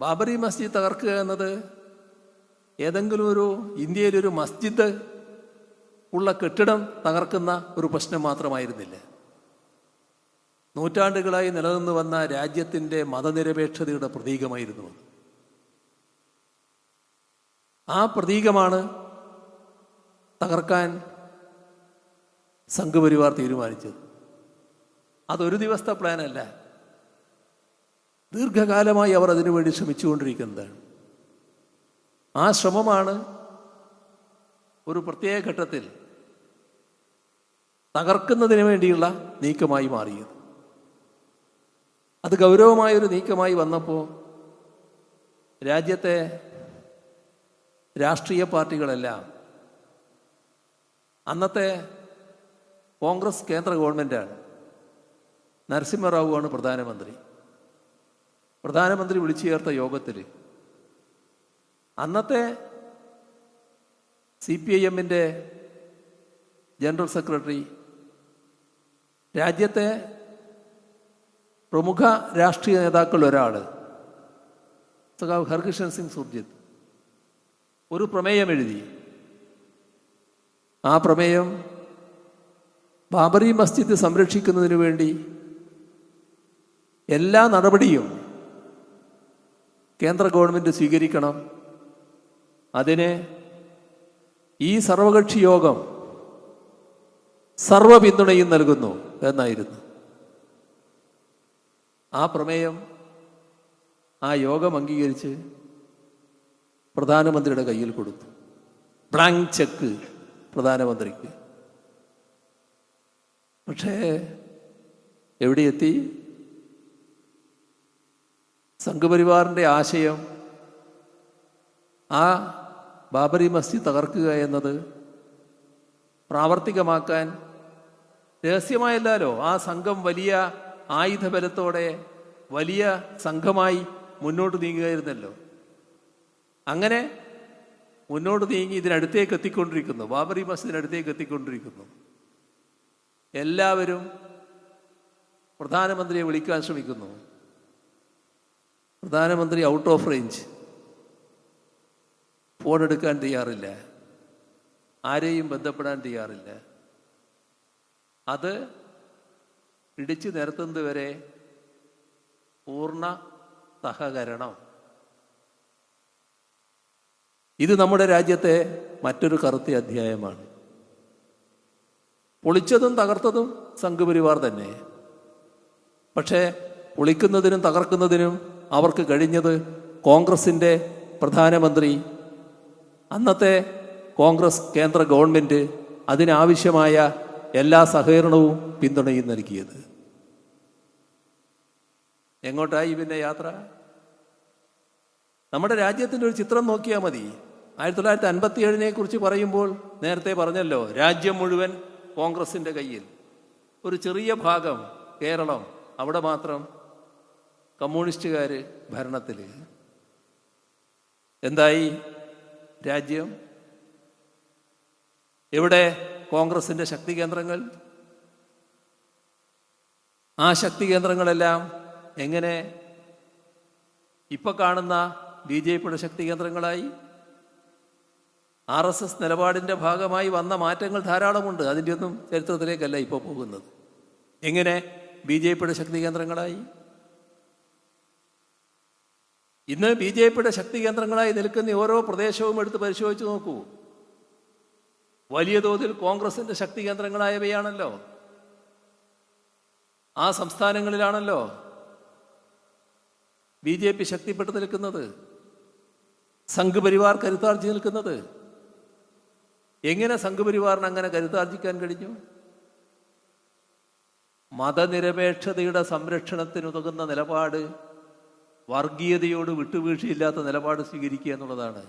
ബാബറി മസ്ജിദ് തകർക്കുക എന്നത് ഏതെങ്കിലും ഒരു ഇന്ത്യയിലൊരു മസ്ജിദ് ഉള്ള കെട്ടിടം തകർക്കുന്ന ഒരു പ്രശ്നം മാത്രമായിരുന്നില്ല. നൂറ്റാണ്ടുകളായി നിലനിന്നു വന്ന രാജ്യത്തിന്റെ മതനിരപേക്ഷതയുടെ പ്രതീകമായിരുന്നു അത്. ആ പ്രതീകമാണ് തകർക്കാൻ സംഘപരിവാർ തീരുമാനിച്ചത്. അതൊരു ദിവസത്തെ പ്ലാനല്ല ദീർഘകാലമായി അവർ അതിനുവേണ്ടി ശ്രമിച്ചുകൊണ്ടിരിക്കുന്നതാണ്. ആ ശ്രമമാണ് ഒരു പ്രത്യേക ഘട്ടത്തിൽ തകർക്കുന്നതിന് വേണ്ടിയുള്ള നീക്കമായി മാറിയത്. അത് ഗൗരവമായൊരു നീക്കമായി വന്നപ്പോൾ രാജ്യത്തെ രാഷ്ട്രീയ പാർട്ടികളെല്ലാം അന്നത്തെ കോൺഗ്രസ് കേന്ദ്ര ഗവൺമെന്റാണ് നരസിംഹറാവുവാണ് പ്രധാനമന്ത്രി. പ്രധാനമന്ത്രി വിളിച്ചു ചേർത്ത യോഗത്തിൽ അന്നത്തെ സി പി ഐ എമ്മിന്റെ ജനറൽ സെക്രട്ടറി രാജ്യത്തെ പ്രമുഖ രാഷ്ട്രീയ നേതാക്കളിൽ ഒരാൾ സഖാവ് ഹർകൃഷ്ണൻ സിംഗ് സുർജിത്ത്. ഒരു പ്രമേയം എഴുതി. ആ പ്രമേയം ബാബറി മസ്ജിദ് സംരക്ഷിക്കുന്നതിന് വേണ്ടി എല്ലാ നടപടിയും കേന്ദ്ര ഗവൺമെന്റ് സ്വീകരിക്കണം. അതിനെ ഈ സർവകക്ഷി യോഗം സർവ പിന്തുണയും നൽകുന്നു എന്നായിരുന്നു. ആ പ്രമേയം ആ യോഗം അംഗീകരിച്ച് പ്രധാനമന്ത്രിയുടെ കയ്യിൽ കൊടുത്തു. ബ്ലാങ്ക് ചെക്ക് പ്രധാനമന്ത്രിക്ക്. പക്ഷേ എവിടെ എത്തി സംഘപരിവാറിന്റെ ആശയം ആ ബാബറി മസ്ജിദ് തകർക്കുക എന്നത് പ്രാവർത്തികമാക്കാൻ രഹസ്യമായല്ലോ ആ സംഘം വലിയ ആയുധബലത്തോടെ വലിയ സംഘമായി മുന്നോട്ട് നീങ്ങുകയായിരുന്നല്ലോ. അങ്ങനെ മുന്നോട്ട് നീങ്ങി ഇതിനടുത്തേക്ക് എത്തിക്കൊണ്ടിരിക്കുന്നു. ബാബറി മസ്ജിദിനടുത്തേക്ക് എത്തിക്കൊണ്ടിരിക്കുന്നു. എല്ലാവരും പ്രധാനമന്ത്രിയെ വിളിക്കാൻ ശ്രമിക്കുന്നു. പ്രധാനമന്ത്രി ഔട്ട് ഓഫ് റേഞ്ച് ഫോൺ എടുക്കാൻ തയ്യാറില്ല. ആരെയും ബന്ധപ്പെടാൻ തയ്യാറില്ല. അത് ഇടിച്ചു നിരത്തുന്നത് വരെ പൂർണ സഹകരണം. ഇത് നമ്മുടെ രാജ്യത്തെ മറ്റൊരു കറുത്ത അധ്യായമാണ്. പൊളിച്ചതും തകർത്തതും സംഘപരിവാർ തന്നെ. പക്ഷേ പൊളിക്കുന്നതിനും തകർക്കുന്നതിനും അവർക്ക് കഴിഞ്ഞത് കോൺഗ്രസിന്റെ പ്രധാനമന്ത്രി. അന്നത്തെ കോൺഗ്രസ് കേന്ദ്ര ഗവൺമെന്റ് അതിനാവശ്യമായ എല്ലാ സഹകരണവും പിന്തുണയും നൽകിയത്. എങ്ങോട്ടായി പിന്നെ യാത്ര? നമ്മുടെ രാജ്യത്തിന്റെ ഒരു ചിത്രം നോക്കിയാൽ മതി. ആയിരത്തി തൊള്ളായിരത്തി അൻപത്തി ഏഴിനെ കുറിച്ച് പറയുമ്പോൾ നേരത്തെ പറഞ്ഞല്ലോ രാജ്യം മുഴുവൻ കോൺഗ്രസിന്റെ കയ്യിൽ. ഒരു ചെറിയ ഭാഗം കേരളം അവിടെ മാത്രം കമ്മ്യൂണിസ്റ്റുകാർ ഭരണത്തിൽ എന്തായി രാജ്യം? എവിടെ കോൺഗ്രസിന്റെ ശക്തി കേന്ദ്രങ്ങൾ? ആ ശക്തി കേന്ദ്രങ്ങളെല്ലാം എങ്ങനെ? ഇപ്പോൾ കാണുന്ന ബി ജെ പിയുടെ ശക്തി കേന്ദ്രങ്ങളായി ആർ എസ് എസ് നിലപാടിന്റെ ഭാഗമായി വന്ന മാറ്റങ്ങൾ ധാരാളമുണ്ട്. അതിന്റെ ഒന്നും ചരിത്രത്തിലേക്കല്ല ഇപ്പോൾ പോകുന്നത്. എങ്ങനെ ബി ജെ പിയുടെ ശക്തി കേന്ദ്രങ്ങളായി? ഇന്ന് ബി ജെ പിയുടെ ശക്തി കേന്ദ്രങ്ങളായി നിൽക്കുന്ന ഓരോ പ്രദേശവും എടുത്ത് പരിശോധിച്ച് നോക്കൂ. വലിയ തോതിൽ കോൺഗ്രസിന്റെ ശക്തി കേന്ദ്രങ്ങളായവയാണല്ലോ ആ സംസ്ഥാനങ്ങളിലാണല്ലോ ബി ജെ പി ശക്തിപ്പെട്ട് നിൽക്കുന്നത്. സംഘപരിവാർ കരുത്താർജി നിൽക്കുന്നത്. എങ്ങനെ സംഘപരിവാറിന് അങ്ങനെ കരുത്താർജിക്കാൻ കഴിഞ്ഞു? മതനിരപേക്ഷതയുടെ സംരക്ഷണത്തിനുതകുന്ന നിലപാട് വർഗീയതയോട് വിട്ടുവീഴ്ചയില്ലാത്ത നിലപാട് സ്വീകരിക്കുക എന്നുള്ളതാണ്.